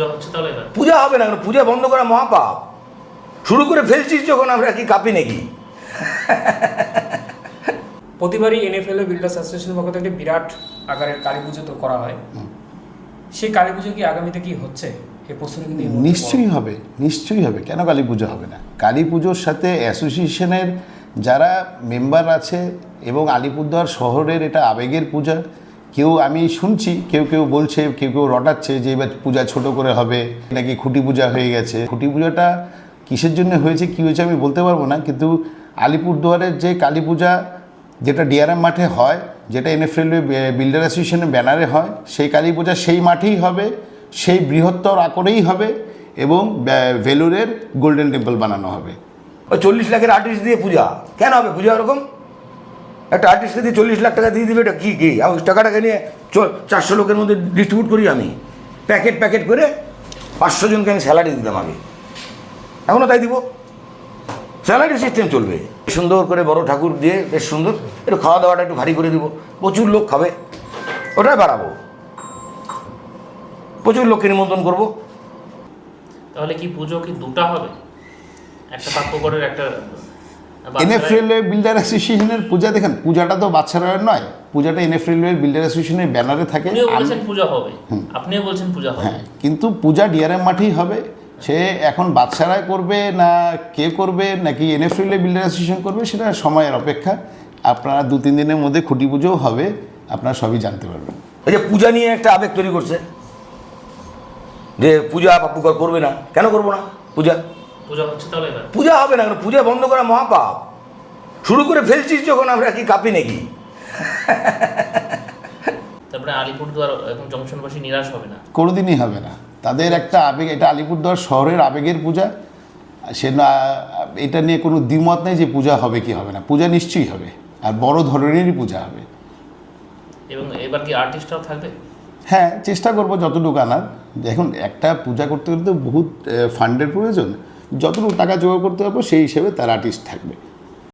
পূজা হচ্ছে তাহলে এবার? পূজা হবে না কারণ পূজা বন্ধ করা মহাপাপ। শুরু করে ফেলছিস যখন আমরা কি কাঁপি নাকি? প্রতিবারই এনএফএল বিল্ডার্স অ্যাসোসিয়েশনের পক্ষ থেকে বিরাট আকারের কালী পুজো তো করা হয়। সেই কালী পুজো কি আগামীতে কি হচ্ছে? নিশ্চয়ই হবে নিশ্চয়ই হবে। কেন কালী পুজো হবে না? কালী পুজোর সাথে অ্যাসোসিয়েশনের যারা মেম্বার আছে এবং আলিপুরদুয়ার শহরের এটা আবেগের পূজা কেউ আমি শুনছি, কেউ কেউ বলছে, কেউ কেউ রটাচ্ছে যে এবার পূজা ছোট করে হবে, নাকি খুঁটি পূজা হয়ে গেছে। খুঁটি পূজাটা কিসের জন্য হয়েছে, কী হয়েছে আমি বলতে পারব না, কিন্তু আলিপুরদুয়ারের যে কালী পূজা, যেটা ডিআরএম মাঠে হয়, যেটা এনএফএল বিল্ডার অ্যাসোসিয়েশনের ব্যানারে হয়, সেই কালী পূজা সেই মাঠেই হবে, সেই বৃহত্তর আকরেই হবে এবং ভেলুরের গোল্ডেন টেম্পল বানানো হবে। ওই চল্লিশ লাখের আর্টিস্ট দিয়ে পূজা, কেন হবে? পূজা ওরকম? একটা আর্টিস্টকে দিয়ে চল্লিশ লাখ টাকা দিয়ে দিবে, এটা কী কী? আর ওই টাকাটাকে নিয়ে চারশো লোকের মধ্যে ডিস্ট্রিবিউট করি আমি। প্যাকেট প্যাকেট করে পাঁচশো জনকে আমি স্যালারি দিতাম আগে। এখনও তাই দিব। স্যালারি সিস্টেম চলবে। সুন্দর করে বড় ঠাকুর দিয়ে বেশ সুন্দর। একটু খাওয়া দাওয়াটা একটু ভারী করে দিব। প্রচুর লোক খাবে। ওটাই বাড়াবো। প্রচুর লোককে নিমন্ত্রণ করব। তাহলে কি পুজো কি দুটা হবে? একটা পাক্যগড়ের একটা এনএফএল বিল্ডার অ্যাসোসিয়েশনের পূজা দেখেন পূজাটা তো বাচ্চারা নয় পূজাটা এনএফএল বিল্ডার অ্যাসোসিয়েশনের ব্যানারে থাকে। বলছেন পূজা হবে। আপনিও বলছেন পূজা হবে। হ্যাঁ কিন্তু পূজা ডিআরএম মাঠেই হবে। সে এখন বাচ্চারাই করবে না কে করবে নাকি এনএফএল বিল্ডার অ্যাসোসিয়েশন করবে সেটা সময়ের অপেক্ষা। আপনারা দু তিন দিনের মধ্যে খুঁটি পুজোও হবে আপনারা সবই জানতে পারবেন। এই যে পূজা নিয়ে একটা আবেগ তৈরি করছে যে পূজা পাপুকর করবে না কেন করব না পূজা? পূজা হচ্ছে তাহলে পূজা হবে না কারণ পূজা বন্ধ করা মহাপাপ। শুরু করে ফেলছিস যখন আমরা কি কাঁপি নাকি? তারপরে আলিপুরদুয়ার এখন জংশনবাসী নিরাশ হবে না? কোনোদিনই হবে না। তাদের একটা আবেগ এটা আলিপুরদুয়ার শহরের আবেগের পূজা। সে না এটা নিয়ে কোনো দ্বিমত নেই যে পূজা হবে কি হবে না। পূজা নিশ্চয়ই হবে। আর বড় ধরনেরই পূজা হবে। এবং এবার কি আর্টিস্টরাও থাকবে? হ্যাঁ চেষ্টা করব যতটুকু আনার। এখন একটা পূজা করতে করতে বহুত ফান্ডের প্রয়োজন। যতটুকু টাকা জোগাড় করতে পারব সেই হিসেবে তার আর্টিস্ট থাকবে।